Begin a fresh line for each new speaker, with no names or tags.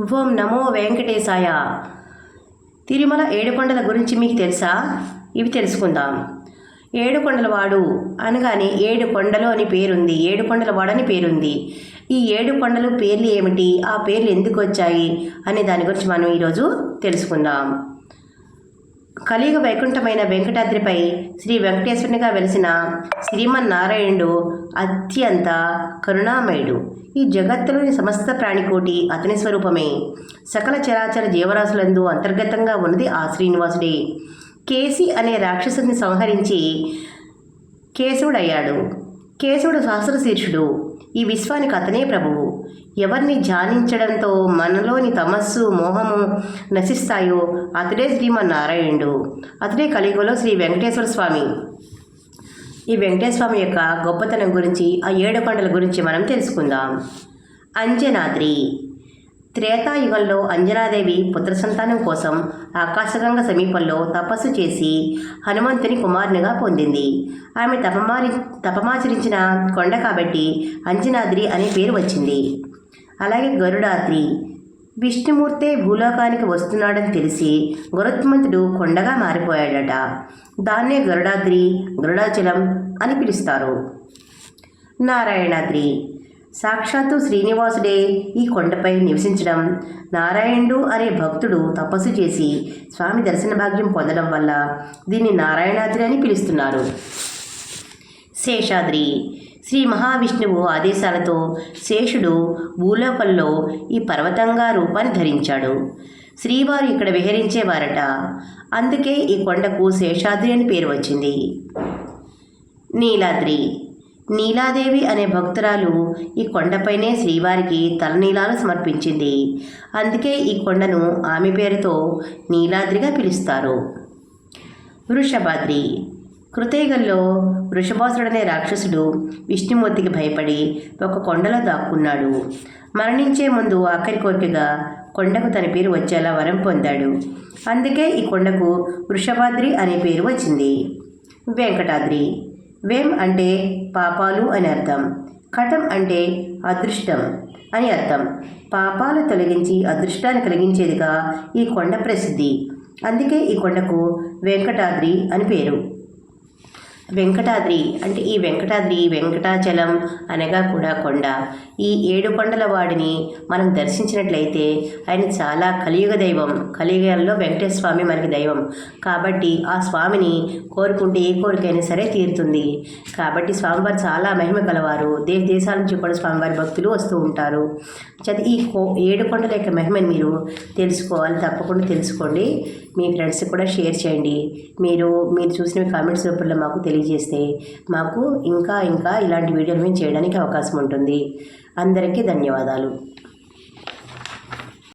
ఓం నమో వెంకటేశాయ. తిరుమల ఏడుకొండల గురించి మీకు తెలుసా? ఇవి తెలుసుకుందాం. ఏడుకొండలవాడు అనగానే ఏడు కొండలు అని పేరుంది. ఏడుకొండలవాడు అని పేరుంది. ఈ ఏడు కొండలు పేర్లు ఏమిటి? ఆ పేర్లు ఎందుకు వచ్చాయి? అనే దాని గురించి మనం ఈరోజు తెలుసుకుందాం. కలియుగ వైకుంఠమైన వెంకటాద్రిపై శ్రీ వెంకటేశ్వరునిగా వెలిసిన శ్రీమన్నారాయణుడు అత్యంత కరుణామయుడు. ఈ జగత్తులోని సమస్త ప్రాణికోటి అతని స్వరూపమే. సకల చరాచర జీవరాశులందు అంతర్గతంగా ఉన్నది ఆ శ్రీనివాసుడే. కేసి అనే రాక్షసుని సంహరించి కేశవుడయ్యాడు. కేశవుడు సహస్రశీర్షుడు. ఈ విశ్వానికి అతనే ప్రభువు. ఎవరిని ధ్యానించడంతో మనలోని తమస్సు మోహము నశిస్తాయో అతడే శ్రీమన్నారాయణుడు అతడే కలియుగలో శ్రీ వెంకటేశ్వర స్వామి. ఈ వెంకటేశ్వర స్వామి యొక్క గొప్పతనం గురించి ఆ ఏడు కొండల గురించి మనం తెలుసుకుందాం. అంజనాద్రి. త్రేతాయుగంలో అంజనాదేవి పుత్ర సంతానం కోసం ఆకాశగంగ సమీపంలో తపస్సు చేసి హనుమంతుని కుమారునిగా పొందింది. ఆమె తపమారి తపమాచరించిన కొండ కాబట్టి అంజనాద్రి అనే పేరు వచ్చింది. అలాగే గరుడాద్రి. విష్ణుమూర్తే భూలోకానికి వస్తున్నాడని తెలిసి గరుత్మంతుడు కొండగా మారిపోయాడట. దాన్నే గరుడాద్రి గరుడాచలం అని పిలుస్తారు. నారాయణాద్రి. సాక్షాత్తు శ్రీనివాసుడే ఈ కొండపై నివసించడం. నారాయణుడు అనే భక్తుడు తపస్సు చేసి స్వామి దర్శన భాగ్యం పొందడం వల్ల దీన్ని నారాయణాద్రి అని పిలుస్తున్నారు. శేషాద్రి. శ్రీ మహావిష్ణువు ఆదేశాలతో శేషుడు భూలోకంలో ఈ పర్వతంగా రూపాన్ని ధరించాడు. శ్రీవారు ఇక్కడ విహరించేవారట. అందుకే ఈ కొండకు శేషాద్రి అని పేరు వచ్చింది. నీలాద్రి. నీలాదేవి అనే భక్తురాలు ఈ కొండపైనే శ్రీవారికి తలనీలాలు సమర్పించింది. అందుకే ఈ కొండను ఆమె పేరుతో నీలాద్రిగా పిలుస్తారు. వృషభాద్రి. కృతయుగంలో వృషభాసుడనే రాక్షసుడు విష్ణుమూర్తికి భయపడి ఒక కొండలో దాక్కున్నాడు. మరణించే ముందు ఆఖరి కోరికగా కొండకు తన పేరు వచ్చేలా వరం పొందాడు. అందుకే ఈ కొండకు వృషభాద్రి అనే పేరు వచ్చింది. వెంకటాద్రి. వేం అంటే పాపాలు అని అర్థం. కటం అంటే అదృష్టం అని అర్థం. పాపాలు తొలగించి అదృష్టాన్ని కలిగించేదిగా ఈ కొండ ప్రసిద్ధి. అందుకే ఈ కొండకు వెంకటాద్రి అని పేరు. వెంకటాద్రి అంటే ఈ వెంకటాద్రి వెంకటాచలం అనగా కూడా కొండ. ఈ ఏడు కొండల వాడిని మనం దర్శించినట్లయితే ఆయన చాలా కలియుగ దైవం. కలియుగంలో వెంకటేశ్వర స్వామి మనకి దైవం. కాబట్టి ఆ స్వామిని కోరుకుంటే ఏ కోరికైనా సరే తీరుతుంది. కాబట్టి స్వామివారు చాలా మహిమ గలవారు దేశ దేశాల నుంచి కూడా స్వామివారి భక్తులు వస్తూ ఉంటారు. చది ఈ కో ఏడు కొండల యొక్క మహిమని మీరు తెలుసుకోవాలి. తప్పకుండా తెలుసుకోండి. మీ ఫ్రెండ్స్కి కూడా షేర్ చేయండి. మీరు మీరు చూసిన కామెంట్స్ రూపంలో మాకు తెలియజేస్తే మాకు ఇంకా ఇంకా ఇలాంటి వీడియోలు మేము చేయడానికి అవకాశం ఉంటుంది. అందరికీ ధన్యవాదాలు.